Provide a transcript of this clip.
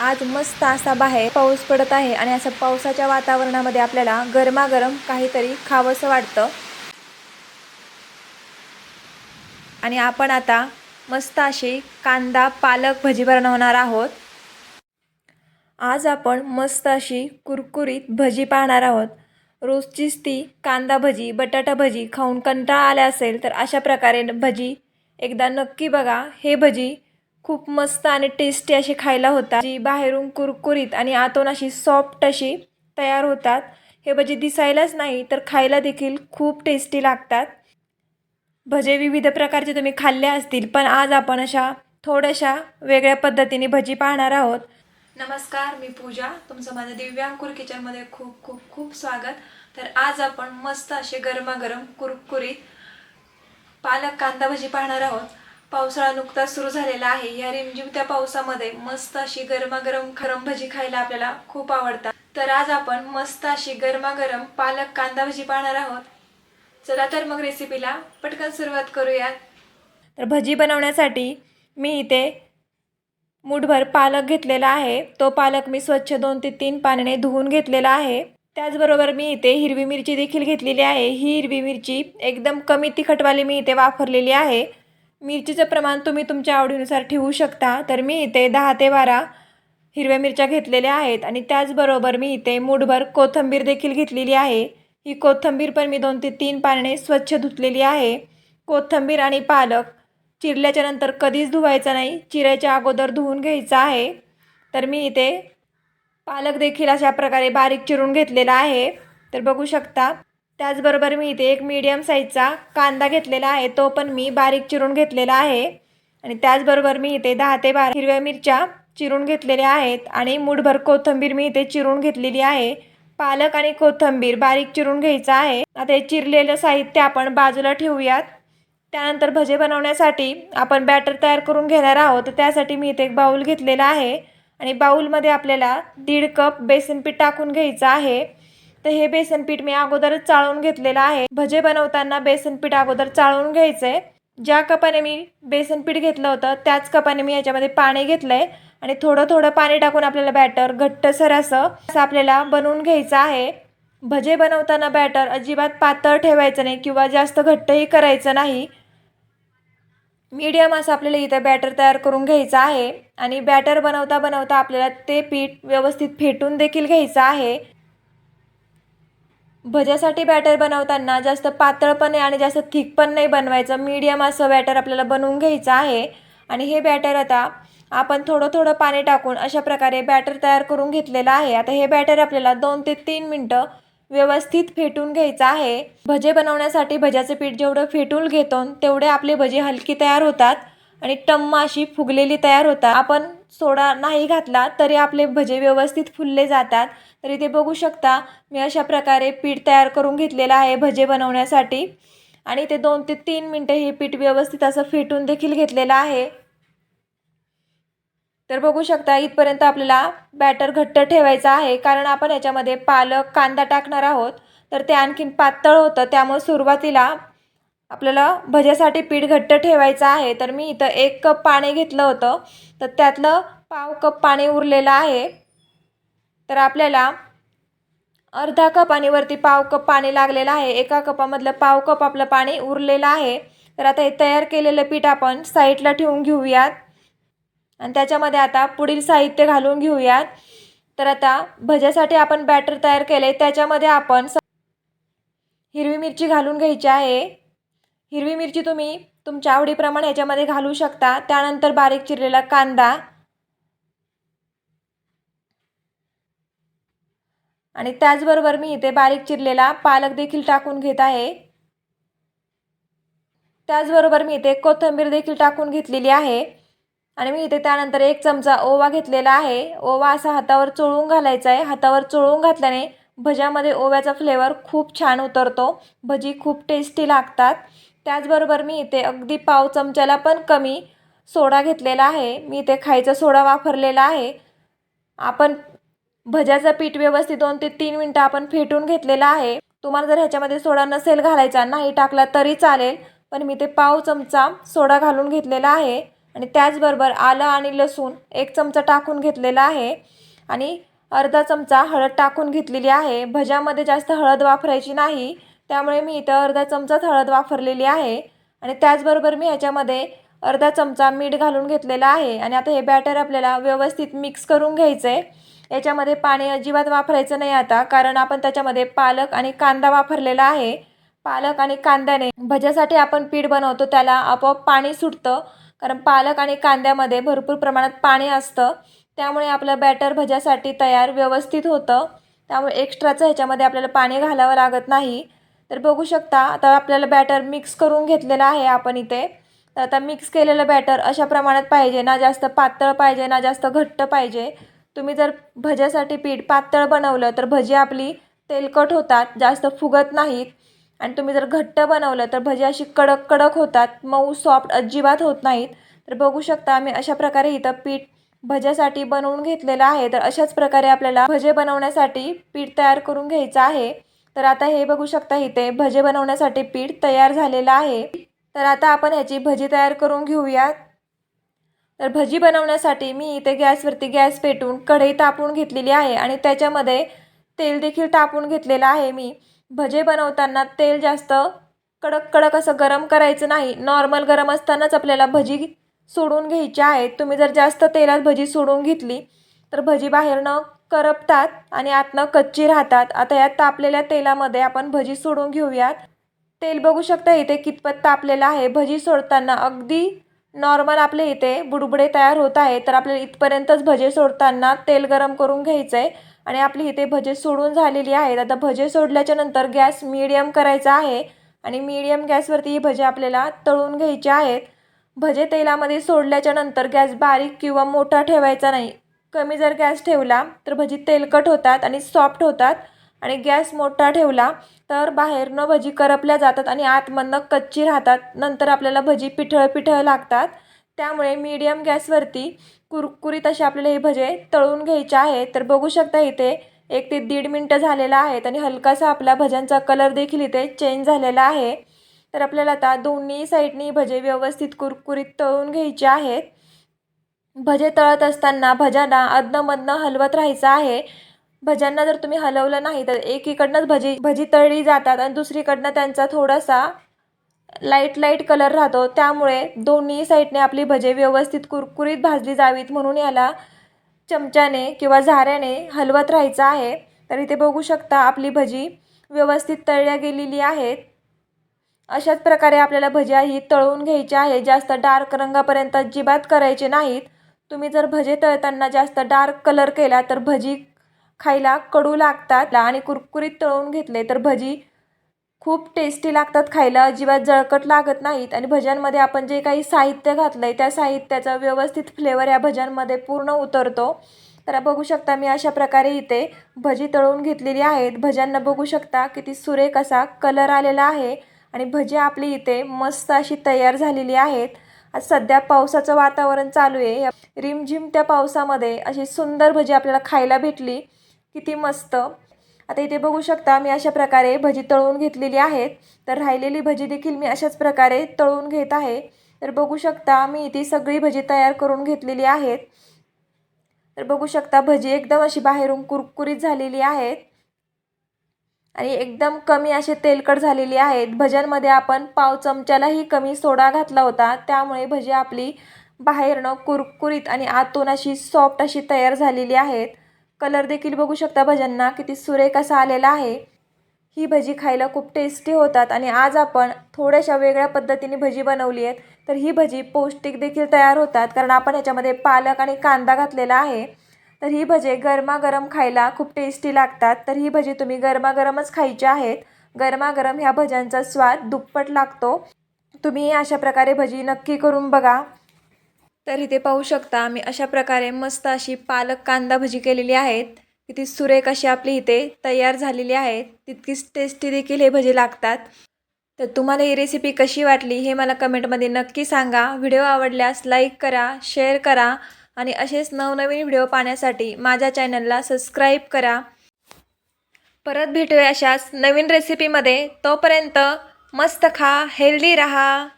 आज मस्त असा बाहेर पाऊस पडत आहे आणि असं पावसाच्या वातावरणामध्ये आपल्याला गरमागरम काहीतरी खावंसं वाटतं. आणि आपण आता मस्त अशी कांदा पालक भजी बनवणार आहोत. आज आपण मस्त अशी कुरकुरीत भजी पाहणार आहोत. रोजचीच ती कांदा भजी बटाटा भजी खाऊन कंटाळा आला असेल तर अशा प्रकारे भजी एकदा नक्की बघा. हे भजी खूप मस्त आणि टेस्टी अशी खायला होता जी बाहेरून कुरकुरीत आणि आतून अशी सॉफ्ट अशी तयार होतात. हे भजे दिसायलाच नाही तर खायला देखील खूप टेस्टी लागतात. भजे विविध प्रकारचे तुम्ही खाल्ले असतील पण आज आपण अशा थोड्याशा वेगळ्या पद्धतीने भजी पाहणार आहोत. नमस्कार मी पूजा. तुमचं माझं दिव्यांकुर किचनमध्ये खूप खूप खूप स्वागत. तर आज आपण मस्त असे गरमागरम कुरकुरीत पालक कांदा भजी पाहणार आहोत. पावसाळा नुकताच सुरू झालेला आहे. या रिमझिम त्या पावसामध्ये मस्त अशी गरमागरम गरम भजी खायला आपल्याला खूप आवडतात. तर आज आपण मस्त अशी गरमागरम पालक कांदा भजी पाहणार आहोत. चला तर मग रेसिपीला पटकन सुरुवात करूयात. तर भजी बनवण्यासाठी मी इथे मुठभर पालक घेतलेला आहे. तो पालक मी स्वच्छ दोन ते तीन पाण्याने धुवून घेतलेला आहे. त्याचबरोबर मी इथे हिरवी मिरची देखील घेतलेली आहे. ही हिरवी मिरची एकदम कमी तिखटवाली मी इथे वापरलेली आहे. मिरचीचं प्रमाण तुम्ही तुमच्या आवडीनुसार ठेवू शकता. तर मी इथे दहा ते बारा हिरव्या मिरच्या घेतलेल्या आहेत आणि त्याचबरोबर मी इथे मुठभर कोथिंबीर देखील घेतलेली आहे. ही कोथिंबीर पण मी दोन ते तीन पाण्याने स्वच्छ धुतलेली आहे. कोथिंबीर आणि पालक चिरल्याच्या नंतर कधीच धुवायचा नाही. चिरायच्या अगोदर धुवून घ्यायचा आहे. तर मी इथे पालक देखील अशा प्रकारे बारीक चिरून घेतलेला आहे. तर बघू शकता त्याचबरोबर मी इथे एक मीडियम साईजचा कांदा घेतलेला आहे. तो पण मी बारीक चिरून घेतलेला आहे. आणि त्याचबरोबर मी इथे दहा ते बारा हिरव्या मिरच्या चिरून घेतलेल्या आहेत. आणि मुठभर कोथिंबीर मी इथे चिरून घेतलेली आहे. पालक आणि कोथिंबीर बारीक चिरून घ्यायचं आहे. आता हे चिरलेलं साहित्य आपण बाजूला ठेवूयात. त्यानंतर भजे बनवण्यासाठी आपण बॅटर तयार करून घेणार आहोत. तर त्यासाठी मी इथे एक बाऊल घेतलेला आहे. आणि बाऊलमध्ये आपल्याला दीड कप बेसन पीठ टाकून घ्यायचं आहे. तर हे बेसन पीठ मी अगोदरच चाळून घेतलेलं आहे. भजे बनवताना बेसन पीठ अगोदर चाळून घ्यायचं आहे ज्या कपाने मी बेसन पीठ घेतलं होतं त्याच कपाने मी याच्यामध्ये पाणी घेतलं आहे आणि थोडं थोडं पाणी टाकून आपल्याला बॅटर घट्टसर असं असं आपल्याला बनवून घ्यायचं आहे. भजे बनवताना बॅटर अजिबात पातळ ठेवायचं नाही किंवा जास्त घट्टही करायचं नाही. मीडियम असं आपल्याला इथं बॅटर तयार करून घ्यायचं आहे. आणि बॅटर बनवता बनवता आपल्याला ते पीठ व्यवस्थित फेटून देखील घ्यायचं आहे. भज्यासाठी बॅटर बनवताना जास्त पातळ पण नाही आणि जास्त थिक पण नाही बनवायचं. मीडियम असं बॅटर आपल्याला बनवून घ्यायचं आहे. आणि हे बॅटर आता आपण थोडं थोडं पाणी टाकून अशा प्रकारे बॅटर तयार करून घेतलेलं आहे. आता हे बॅटर आपल्याला दोन ते तीन मिनटं व्यवस्थित फेटून घ्यायचं आहे. भजे बनवण्यासाठी भज्याचं पीठ जेवढं फेटून घेतो तेवढे आपले भजे हलकी तयार होतात. आणि टम्म अशी फुगलेली तयार होतात. आपण सोडा नाही घातला तरी आपले भजे व्यवस्थित फुलले जातात. तर इथे बघू शकता मी अशा प्रकारे पीठ तयार करून घेतलेलं आहे भजे बनवण्यासाठी. आणि ते दोन ते तीन मिनटं हे पीठ व्यवस्थित असं फेटून देखील घेतलेलं आहे. तर बघू शकता इथपर्यंत आपल्याला बॅटर घट्ट ठेवायचं आहे. कारण आपण याच्यामध्ये पालक कांदा टाकणार आहोत. तर ते आणखीन पातळ होतं. त्यामुळे सुरुवातीला आपल्याला भज्यासाठी पीठ घट्ट ठेवायचं आहे. तर मी इथं एक कप पाणी घेतलं होतं. तर त्यातलं पाव कप पाणी उरलेलं आहे. तर आपल्याला अर्धा कप आणि वरती पाव कप पाणी लागलेलं आहे. एका कपामधलं पाव कप आपलं पाणी उरलेलं आहे. तर आता हे तयार केलेलं पीठ आपण साईडला ठेवून घेऊयात. आणि त्याच्यामध्ये आता पुढील साहित्य घालून घेऊयात. तर आता भज्यासाठी आपण बॅटर तयार केले त्याच्यामध्ये आपण हिरवी मिरची घालून घ्यायची आहे. हिरवी मिरची तुम्ही तुमच्या आवडीप्रमाणे ह्याच्यामध्ये घालू शकता. त्यानंतर बारीक चिरलेला कांदा. आणि त्याचबरोबर मी इथे बारीक चिरलेला पालक देखील टाकून घेत आहे. त्याचबरोबर मी इथे कोथिंबीर देखील टाकून घेतलेली आहे. आणि मी इथे त्यानंतर एक चमचा ओवा घेतलेला आहे. ओवा असा हातावर चोळून घालायचा आहे. हातावर चोळून घातल्याने भज्यामध्ये ओव्याचा फ्लेवर खूप छान उतरतो. भजी खूप टेस्टी लागतात. त्याचबरोबर मी इथे अगदी पाव चमच्याला पण कमी सोडा घेतलेला आहे. मी इथे खायचा सोडा वापरलेला आहे. आपण भज्याचं पीठ व्यवस्थित दोन ते तीन मिनटं आपण फेटून घेतलेलं आहे. तुम्हाला जर ह्याच्यामध्ये सोडा नसेल घालायचा नाही टाकला तरी चालेल. पण मी ते पाव चमचा सोडा घालून घेतलेला आहे. आणि त्याचबरोबर आलं आणि लसूण एक चमचा टाकून घेतलेला आहे. आणि अर्धा चमचा हळद टाकून घेतलेली आहे. भज्यामध्ये जास्त हळद वापरायची नाही. त्यामुळे मी इथं अर्धा चमचाच हळद वापरलेली आहे. आणि त्याचबरोबर मी ह्याच्यामध्ये अर्धा चमचा मीठ घालून घेतलेला आहे. आणि आता हे बॅटर आपल्याला व्यवस्थित मिक्स करून घ्यायचं आहे याच्यामध्ये पाणी अजिबात वापरायचं नाही आता कारण आपण त्याच्यामध्ये पालक आणि कांदा वापरलेला आहे. पालक आणि कांद्याने भज्यासाठी आपण पीठ बनवतो त्याला आपोआप पाणी सुटतं. कारण पालक आणि कांद्यामध्ये भरपूर प्रमाणात पाणी असतं. त्यामुळे आपलं बॅटर भज्यासाठी तयार व्यवस्थित होतं. त्यामुळे एक्स्ट्राचं ह्याच्यामध्ये आपल्याला पाणी घालावं लागत नाही. तर बघू शकता आता आपल्याला बॅटर मिक्स करून घेतलेलं आहे आपण इथे. तर आता मिक्स केलेलं बॅटर अशा प्रमाणात पाहिजे ना जास्त पातळ पाहिजे ना जास्त घट्ट पाहिजे. तुम्ही जर भज्यासाठी पीठ पातळ बनवलं तर भजी आपली तेलकट होतात जास्त फुगत नाहीत. आणि तुम्ही जर घट्ट बनवलं तर भजी अशी कडक कडक होतात मऊ सॉफ्ट अजिबात होत नाहीत. तर बघू शकता आम्ही अशा प्रकारे इथं पीठ भज्यासाठी बनवून घेतलेलं आहे. तर अशाच प्रकारे आपल्याला भजे बनवण्यासाठी पीठ तयार करून घ्यायचं आहे. तर आता हे बघू शकता इथे भजे बनवण्यासाठी पीठ तयार झालेलं आहे. तर आता आपण ह्याची भजी तयार करून घेऊयात. तर भजी बनवण्यासाठी मी इथे गॅसवरती गॅस पेटून कढई तापून घेतलेली आहे आणि त्याच्यामध्ये तेल देखील तापून घेतलेलं आहे मी. भजे बनवताना तेल जास्त कडक कडक असं गरम करायचं नाही. नॉर्मल गरम असतानाच आपल्याला भजी सोडून घ्यायची आहे. तुम्ही जर जास्त तेलात भजी सोडून घेतली तर भजी बाहेरनं करपतात आणि आतनं कच्ची राहतात. आता या तापलेल्या तेलामध्ये आपण भजी सोडून घेऊयात. तेल बघू शकता इथे कितपत तापलेलं आहे. भजी सोडताना अगदी नॉर्मल आपले इथे बुडबुडे तयार होत आहे तर आपल्याला इथपर्यंतच भजे सोडताना तेल गरम करून घ्यायचं आहे आणि आपली इथे भजे सोडून झालेली आहेत. आता भजे सोडल्याच्या नंतर गॅस मिडियम करायचा आहे. आणि मीडियम गॅसवरती ही भजे आपल्याला तळून घ्यायचे आहेत. भजे तेलामध्ये सोडल्याच्या नंतर गॅस बारीक किंवा मोठा ठेवायचा नाही. कमी जर गॅस ठेवला तर भजी तेलकट होतात आणि सॉफ्ट होतात. आणि गॅस मोठा ठेवला तर बाहेरनं भजी करपल्या जातात आणि आतमधनं कच्ची राहतात. नंतर आपल्याला भजी पिठळ पिठळ लागतात. त्यामुळे मीडियम गॅसवरती कुरकुरीत असे आपल्याला हे भजे तळून घ्यायचे आहेत. तर बघू शकता इथे एक ते दीड मिनटं झालेला आहेत आणि हलकासा आपला भज्यांचा कलर देखील इथे चेंज झालेला आहे. तर आपल्याला आता दोन्ही साईडनी भजे व्यवस्थित कुरकुरीत तळून घ्यायचे आहेत. भजे तळत असताना भज्यांना अधनमधनं हलवत राहायचं आहे. भज्यांना जर तुम्ही हलवलं नाही तर एकीकडनंच भजी भजी तळली जातात आणि दुसरीकडनं त्यांचा थोडासा लाइट लाइट कलर राहतो. त्यामुळे दोन्ही साईडने आपली भजे व्यवस्थित कुरकुरीत भाजली जावीत म्हणून याला चमच्याने किंवा झाऱ्याने हलवत राहायचं आहे. तर इथे बघू शकता आपली भजी व्यवस्थित तळल्या गेलेली आहेत. अशाच प्रकारे आपल्याला भज्या ही तळून घ्यायच्या आहे जास्त डार्क रंगापर्यंत अजिबात करायचे नाहीत. तुम्ही जर भजे तळताना जास्त डार्क कलर केला तर भजी खायला कडू लागतात. आणि कुरकुरीत तळून घेतले तर भजी खूप टेस्टी लागतात खायला. अजिबात जळकट लागत नाहीत. आणि भज्यांमध्ये आपण जे काही साहित्य घातलं आहे त्या साहित्याचा व्यवस्थित फ्लेवर या भज्यांमध्ये पूर्ण उतरतो. तर बघू शकता मी अशा प्रकारे इथे भजी तळून घेतलेली आहेत. भज्यांना बघू शकता किती सुरेख असा कलर आलेला आहे. आणि भजी आपली इथे मस्त अशी तयार झालेली आहेत. आज सध्या पावसाचं वातावरण चालू आहे. रिमझिम त्या पावसामध्ये अशी सुंदर भजी आपल्याला खायला भेटली. किती मस्त. आता इथे बघू शकता मी अशा प्रकारे भजी तळून घेतलेली आहेत. तर राहिलेली भजी देखील मी अशाच प्रकारे तळून घेत आहे. तर बघू शकता मी इथे सगळी भजी तयार करून घेतलेली आहेत. तर बघू शकता भजी एकदम अशी बाहेरून कुरकुरीत झालेली आहेत. आणि एकदम कमी असे तेलकट झालेली आहेत. भज्यांमध्ये आपण पाव चमच्यालाही कमी सोडा घातला होता. त्यामुळे भजी आपली बाहेरनं कुरकुरीत आणि आतून अशी सॉफ्ट अशी तयार झालेली आहेत. कलर देखील बघू शकता भज्यांना किती सुरेख असा आलेला आहे. ही भजी खायला खूप टेस्टी होतात आणि आज आपण थोड्याशा वेगळ्या पद्धतीने भजी बनवली आहेत. तर ही भजी पौष्टिक देखील तयार होतात. कारण आपण ह्याच्यामध्ये पालक आणि कांदा घातलेला आहे. तर ही भजे गरमागरम खायला खूप टेस्टी लागतात. तर ही भजी तुम्ही गरमागरमच खायची आहेत. गरमागरम ह्या भज्यांचा स्वाद दुप्पट लागतो. तुम्ही अशा प्रकारे भजी नक्की करून बघा. तर इथे पाहू शकता मी अशा प्रकारे मस्त अशी पालक कांदा भजी केलेली आहेत. किती सुरेख अशी आपली इथे तयार झालेली आहेत. तितकीच टेस्टी देखील हे भजी लागतात. तर तुम्हाला ही रेसिपी कशी वाटली हे मला कमेंटमध्ये नक्की सांगा. व्हिडिओ आवडल्यास लाईक करा शेअर करा. आणि असेच नवनवीन व्हिडिओ पाहण्यासाठी माझ्या चॅनलला सबस्क्राईब करा. परत भेटूया अशाच नवीन रेसिपीमध्ये तोपर्यंत मस्त खा हेल्दी राहा.